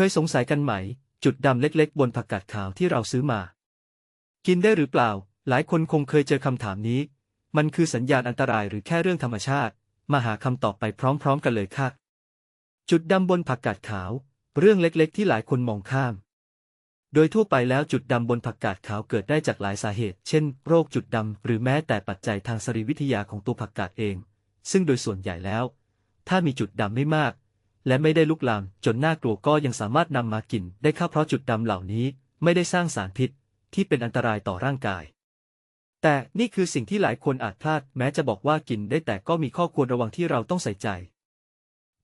เคยสงสัยกันไหม จุดดำเล็กๆ บนผักกาดขาวที่เราซื้อมา กินได้หรือเปล่า หลายคนคงเคยเจอคำถามนี้ มันคือสัญญาณอันตรายหรือแค่เรื่องธรรมชาติ มาหาคำตอบไปพร้อมๆ กันเลยค่ะ จุดดำบนผักกาดขาว เรื่องเล็กๆ ที่หลายคนมองข้าม โดยทั่วไปแล้วจุดดำบนผักกาดขาวเกิดได้จากหลายสาเหตุ เช่น โรคจุดดำหรือแม้แต่ปัจจัยทางสรีวิทยาของตัวผักกาดเอง ซึ่งโดยส่วนใหญ่แล้ว ถ้ามีจุดดำไม่มาก และไม่ได้ลุกลามจนน่ากลัวก็ยังสามารถนำมากินได้ค่ะเพราะจุดดำเหล่านี้ไม่ได้สร้างสารพิษที่เป็นอันตรายต่อร่างกาย แต่นี่คือสิ่งที่หลายคนอาจพลาดแม้จะบอกว่ากินได้แต่ก็มีข้อควรระวังที่เราต้องใส่ใจ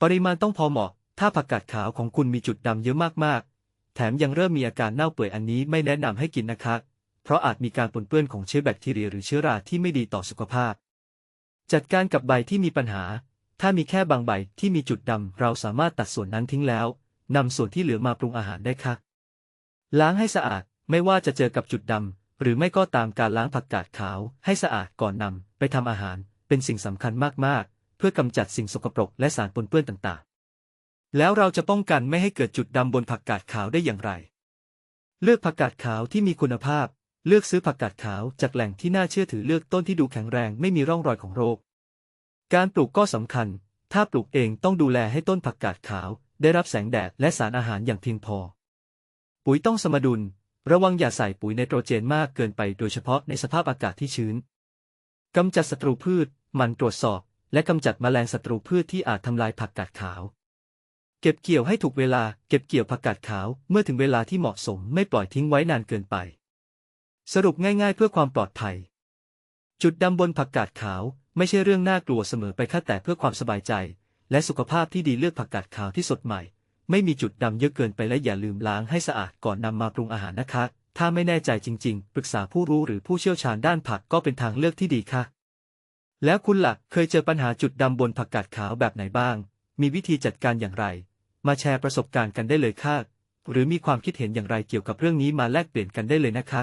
ปริมาณต้องพอเหมาะ ถ้าผักกาดขาวของคุณมีจุดดำเยอะมากๆ แถมยังเริ่มมีอาการเน่าเปื่อยอันนี้ไม่แนะนำให้กินนะคะ เพราะอาจมีการปนเปื้อนของเชื้อแบคทีเรียหรือเชื้อราที่ไม่ดีต่อสุขภาพ จัดการกับใบที่มีปัญหา ถ้ามีแค่บางใบที่มีจุดดำ เราสามารถตัดส่วนนั้นทิ้งแล้วนำส่วนที่เหลือมาปรุงอาหารได้ค่ะ ล้างให้สะอาด ไม่ว่าจะเจอกับจุดดำ หรือไม่ก็ตามการล้างผักกาดขาว ให้สะอาดก่อนนำไปทำอาหาร เป็นสิ่งสำคัญมาก ๆ เพื่อกำจัดสิ่งสกปรกและสารปนเปื้อนต่าง ๆ แล้วเราจะป้องกันไม่ให้เกิดจุดดำบนผักกาดขาวได้อย่างไร เลือกผักกาดขาวที่มีคุณภาพ เลือกซื้อผักกาดขาวจากแหล่งที่น่าเชื่อถือเลือกต้นที่ดูแข็งแรงไม่มีร่องรอยของโรค การปลูกก็สำคัญ ถ้าปลูกเองต้องดูแลให้ต้นผักกาดขาว ได้รับแสงแดดและสารอาหารอย่างเพียงพอ ปุ๋ยต้องสมดุล ระวังอย่าใส่ปุ๋ยไนโตรเจนมากเกินไปโดยเฉพาะในสภาพอากาศที่ชื้นกำจัดศัตรูพืช มันตรวจสอบ และกำจัดแมลงศัตรูพืชที่อาจทำลายผักกาดขาว เก็บเกี่ยวให้ถูกเวลา เก็บเกี่ยวผักกาดขาว เมื่อถึงเวลาที่เหมาะสมไม่ปล่อยทิ้งไว้นานเกินไป สรุปง่ายๆ เพื่อความปลอดภัย จุดดำบนผักกาดขาว ไม่ใช่เรื่องน่ากลัวเสมอไปค่แต่เพื่อความสบายใจ และสุขภาพที่ดีเลือกผักกาดขาวที่สดใหม่ ไม่มีจุดดำเยอะเกินไปและอย่าลืมล้างให้สะอาดก่อนนำมาปรุงอาหารนะคะ ถ้าไม่แน่ใจจริง ๆ ปรึกษาผู้รู้หรือผู้เชี่ยวชาญด้านผักก็เป็นทางเลือกที่ดีค่ะ แล้วคุณล่ะเคยเจอปัญหาจุดดำบนผักกาดขาวแบบไหนบ้าง มีวิธีจัดการอย่างไร มาแชร์ประสบการณ์กันได้เลยค่ะหรือมีความคิดเห็นอย่างไรเกี่ยวกับเรื่องนี้มาแลกเปลี่ยนกันได้เลยนะคะ